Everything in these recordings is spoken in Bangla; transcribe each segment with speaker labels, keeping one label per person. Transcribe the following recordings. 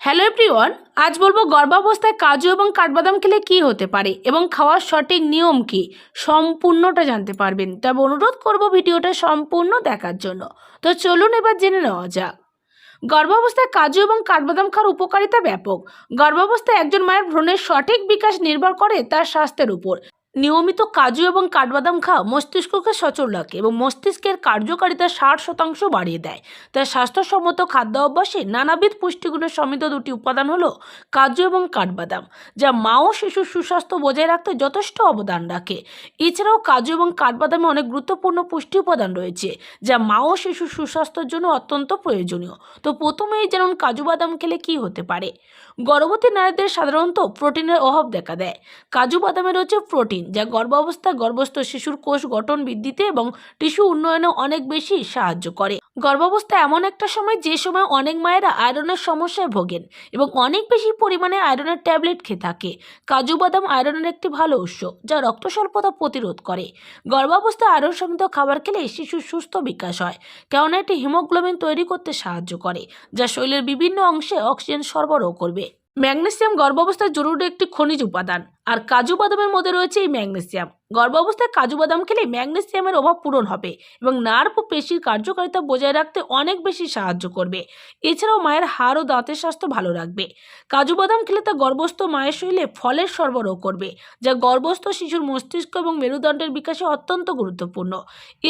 Speaker 1: হ্যালো এভরিওয়ান আজ বলব গর্ভাবস্থায় কাজু এবং কাঠবাদাম খেলে কি হতে পারে এবং খাওয়ার সঠিক নিয়ম কি? সম্পূর্ণটা জানতে পারবেন। তবে অনুরোধ করব ভিডিওটা সম্পূর্ণ দেখার জন্য। তো চলুন এবার জেনে নেওয়া যাক। গর্ভাবস্থায় কাজু এবং কাঠবাদাম খাওয়ার উপকারিতা ব্যাপক। গর্ভাবস্থায় একজন মায়ের ভ্রণের সঠিক বিকাশ নির্ভর করে তার স্বাস্থ্যের উপর। নিয়মিত কাজু এবং কাঠবাদাম খাওয়া মস্তিষ্ককে সচল রাখে এবং মস্তিষ্কের কার্যকারিতা ষাট শতাংশ বাড়িয়ে দেয়। তাই স্বাস্থ্যসম্মত খাদ্য অভ্যাসে নানাবিধ পুষ্টিগুণের সমৃদ্ধ দুটি উপাদান হলো কাজু এবং কাঠবাদাম, যা মা ও শিশুর সুস্বাস্থ্য বজায় রাখতে যথেষ্ট অবদান রাখে। এছাড়াও কাজু এবং কাঠবাদামে অনেক গুরুত্বপূর্ণ পুষ্টি উপাদান রয়েছে, যা মা ও শিশুর সুস্বাস্থ্যের জন্য অত্যন্ত প্রয়োজনীয়। তো প্রথমেই যেমন কাজু বাদাম খেলে কি হতে পারে? গর্ভবতী নারীদের সাধারণত প্রোটিনের অভাব দেখা দেয়। কাজু বাদামে রয়েছে প্রোটিন, যা গর্ভাবস্থায় গর্ভস্থ শিশুর কোষ গঠন বৃদ্ধিতে এবং টিস্যু উন্নয়নে অনেক বেশি সাহায্য করে। গর্ভাবস্থা এমন একটা সময় যে সময় অনেক মায়েরা আয়রনের সমস্যায় ভোগেন এবং অনেক বেশি পরিমাণে আয়রনের ট্যাবলেট খেয়ে থাকে। কাজু বাদাম আয়রনের একটি ভালো উৎস, যা রক্ত স্বল্পতা প্রতিরোধ করে। গর্ভাবস্থায় আয়রন সমৃদ্ধ খাবার খেলে শিশুর সুস্থ বিকাশ হয়, কেননা এটি হিমোগ্লোবিন তৈরি করতে সাহায্য করে, যা শরীরের বিভিন্ন অংশে অক্সিজেন সরবরাহ করবে। ম্যাগনেসিয়াম গর্ভাবস্থায় জরুরি একটি খনিজ উপাদান। আর কাজু বাদামের মধ্যে রয়েছে এই ম্যাগনেসিয়াম। গর্ভাবস্থায় কাজু বাদাম খেলে ম্যাগনেসিয়ামের অভাব পূরণ হবে এবং নার্ভ ও পেশির কার্যকারিতা বজায় রাখতে অনেক বেশি সাহায্য করবে। এছাড়াও মায়ের হাড় ও দাঁতের স্বাস্থ্য ভালো রাখবে। কাজু বাদাম খেলে তা গর্ভস্থ মায়ের শরীরে ফলের সরবরাহ করবে, যা গর্ভস্থ শিশুর মস্তিষ্ক এবং মেরুদণ্ডের বিকাশে অত্যন্ত গুরুত্বপূর্ণ।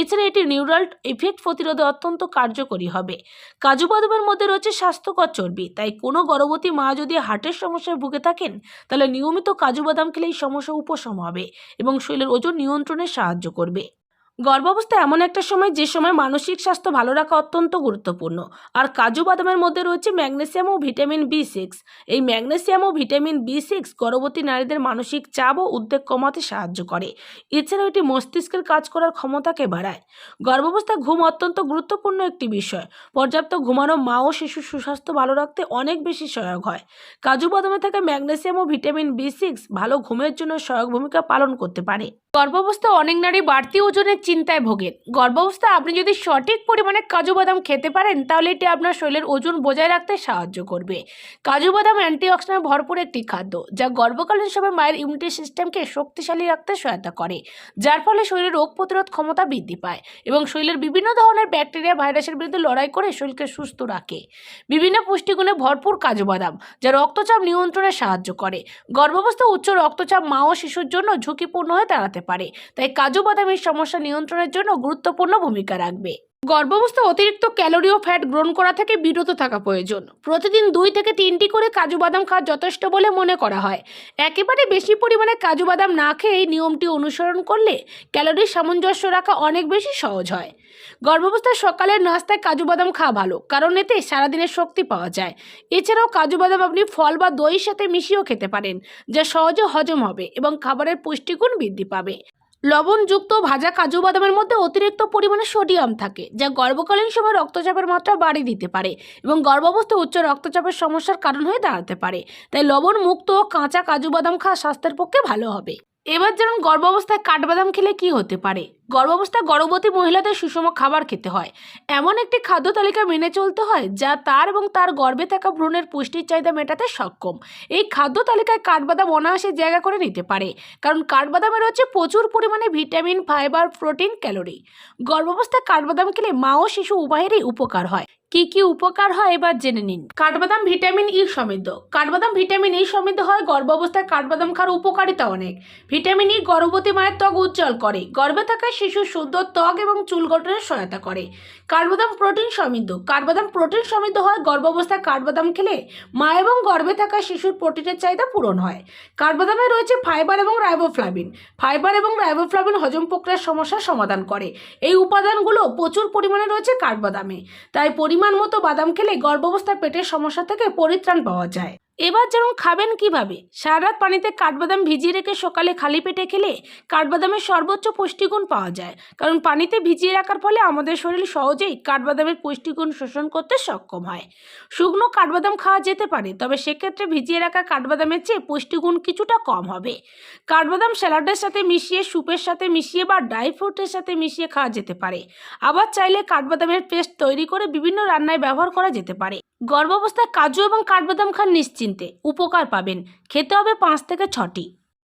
Speaker 1: এছাড়া এটি নিউরাল ইফেক্ট প্রতিরোধে অত্যন্ত কার্যকরী হবে। কাজু বাদামের মধ্যে রয়েছে স্বাস্থ্যকর চর্বি, তাই কোনো গর্ভবতী মা যদি হার্টের সমস্যায় ভুগে থাকেন, তাহলে নিয়মিত কাজু বাদাম খেলে এই সমস্যা উপশম হবে এবং শরীরের ওজন নিয়ন্ত্রণে সাহায্য করবে। গর্ভাবস্থা এমন একটা সময় যে সময় মানসিক স্বাস্থ্য ভালো রাখা অত্যন্ত গুরুত্বপূর্ণ। আর কাজু বাদামের মধ্যে রয়েছে ম্যাগনেসিয়াম ও ভিটামিন বি সিক্স। এই ম্যাগনেসিয়াম ও ভিটামিন বি সিক্স গর্ভবতী নারীদের মানসিক চাপ ও উদ্বেগ কমাতে সাহায্য করে। এছাড়াও এটি মস্তিষ্কের কাজ করার ক্ষমতাকে বাড়ায়। গর্ভাবস্থায় ঘুম অত্যন্ত গুরুত্বপূর্ণ একটি বিষয়। পর্যাপ্ত ঘুমানো মা ও শিশুর সুস্বাস্থ্য ভালো রাখতে অনেক বেশি সহায়ক হয়। কাজু বাদামে থাকা ম্যাগনেসিয়াম ও ভিটামিন বি সিক্স ভালো ঘুমের জন্য সহায়ক ভূমিকা পালন করতে পারে। গর্ভাবস্থায় অনেক নারী বাড়তি ওজনের চিন্তায় ভোগেন। গর্ভাবস্থা আপনি যদি সঠিক পরিমাণে কাজু বাদাম খেতে পারেন, তাহলে এটি আপনার শরীরের ওজন বজায় রাখতে সাহায্য করবে। কাজু বাদাম অ্যান্টিঅক্সিডেন্ট ভরপুর একটি খাদ্য, যা গর্ভকালীন সময় মায়ের ইমিউনিটি সিস্টেমকে শক্তিশালী রাখতে সহায়তা করে, যার ফলে শরীরের রোগ প্রতিরোধ ক্ষমতা বৃদ্ধি পায় এবং শরীরের বিভিন্ন ধরনের ব্যাকটেরিয়া ভাইরাসের বিরুদ্ধে লড়াই করে শরীরকে সুস্থ রাখে। বিভিন্ন পুষ্টিগুণে ভরপুর কাজু বাদাম, যা রক্তচাপ নিয়ন্ত্রণে সাহায্য করে। গর্ভাবস্থা উচ্চ রক্তচাপ মা ও শিশুর জন্য ঝুঁকিপূর্ণ হয়ে দাঁড়াতে পারে। তাই কাজু বাদামের সমস্যা নিয়ন্ত্রণের জন্য গুরুত্বপূর্ণ ভূমিকা রাখবে। গর্ভাবস্থা অতিরিক্ত ক্যালোরি ও ফ্যাট গ্রহণ করা থেকে বিরত থাকা প্রয়োজন। প্রতিদিন দুই থেকে তিনটি করে কাজু বাদাম খাওয়া যথেষ্ট বলে মনে করা হয়। একেবারে বেশি পরিমাণে কাজু বাদাম না খেয়ে এই নিয়মটি অনুসরণ করলে ক্যালোরির সামঞ্জস্য রাখা অনেক বেশি সহজ হয়। গর্ভাবস্থায় সকালের নাস্তায় কাজু বাদাম খাওয়া ভালো, কারণ এতে সারাদিনের শক্তি পাওয়া যায়। এছাড়াও কাজু বাদাম আপনি ফল বা দইয়ের সাথে মিশিয়েও খেতে পারেন, যা সহজে হজম হবে এবং খাবারের পুষ্টিগুণ বৃদ্ধি পাবে। লবণযুক্ত ভাজা কাজু বাদামের মধ্যে অতিরিক্ত পরিমাণে সোডিয়াম থাকে, যা গর্ভকালীন সময় রক্তচাপের মাত্রা বাড়িয়ে দিতে পারে এবং গর্ভাবস্থায় উচ্চ রক্তচাপের সমস্যার কারণ হয়ে দাঁড়াতে পারে। তাই লবণ মুক্ত ও কাঁচা কাজু বাদাম খাওয়া স্বাস্থ্যের পক্ষে ভালো হবে। এবার যেমন গর্ভাবস্থায় কাঠবাদাম খেলে কি হতে পারে। গর্ভাবস্থায় গর্ভবতী মহিলাদের সুষম খাবার খেতে হয়। এমন একটি খাদ্য তালিকা মেনে চলতে হয়, যা তার এবং তার গর্ভে থাকা ভ্রূণের পুষ্টির চাহিদা মেটাতে সক্ষম। এই খাদ্য তালিকায় কাঠবাদাম অনায়াসে জায়গা করে নিতে পারে, কারণ কাঠবাদামে রয়েছে প্রচুর পরিমাণে ভিটামিন, ফাইবার, প্রোটিন, ক্যালোরি। গর্ভাবস্থায় কাঠবাদাম খেলে মা ও শিশু উভয়েরই উপকার হয়। কি কি উপকার হয় এবার জেনে নিন। কাঠবাদাম ভিটামিন ই সমৃদ্ধ। কাঠবাদাম ভিটামিন ই সমৃদ্ধ হয় গর্ভাবস্থায় কাঠবাদাম খাওয়ার উপকারিতা অনেক। ভিটামিন ই গর্ভবতী মায়ের ত্বক উজ্জ্বল করে। গর্ভে থাকা শিশুর সুন্দর ত্বক এবং চুল গঠনের সহায়তা করে। কাঠবাদাম প্রোটিন সমৃদ্ধ। কাঠবাদাম প্রোটিন সমৃদ্ধ হয় গর্ভাবস্থায় কাঠবাদাম খেলে মা এবং গর্ভে থাকা শিশুর প্রোটিনের চাহিদা পূরণ হয়। কাঠবাদামে রয়েছে ফাইবার এবং রাইবোফ্লাভিন। ফাইবার এবং রাইবোফ্লাভিন হজম প্রক্রিয়ার সমস্যার সমাধান করে। এই উপাদানগুলো প্রচুর পরিমাণে রয়েছে কাঠবাদামে। তাই পরিমাণ মতো বাদাম খেলে গর্ভাবস্থার পেটের সমস্যা থেকে পরিত্রাণ পাওয়া যায়। এবার যেমন খাবেন কীভাবে? সারা রাত পানিতে কাঠবাদাম ভিজিয়ে রেখে সকালে খালি পেটে খেলে কাঠবাদামের সর্বোচ্চ পুষ্টিগুণ পাওয়া যায়। কারণ পানিতে ভিজিয়ে রাখার ফলে আমাদের শরীর সহজেই কাঠবাদামের পুষ্টিগুণ শোষণ করতে সক্ষম হয়। শুকনো কাঠবাদাম খাওয়া যেতে পারে, তবে সেক্ষেত্রে ভিজিয়ে রাখা কাঠবাদামের চেয়ে পুষ্টিগুণ কিছুটা কম হবে। কাঠবাদাম স্যালাডের সাথে মিশিয়ে, স্যুপের সাথে মিশিয়ে বা ড্রাই ফ্রুটের সাথে মিশিয়ে খাওয়া যেতে পারে। আবার চাইলে কাঠবাদামের পেস্ট তৈরি করে বিভিন্ন রান্নায় ব্যবহার করা যেতে পারে। গর্ভাবস্থায় কাজু এবং কাঠবাদাম খান নিশ্চিন্তে। উপকার পাবেন। খেতে হবে পাঁচ থেকে ছটি।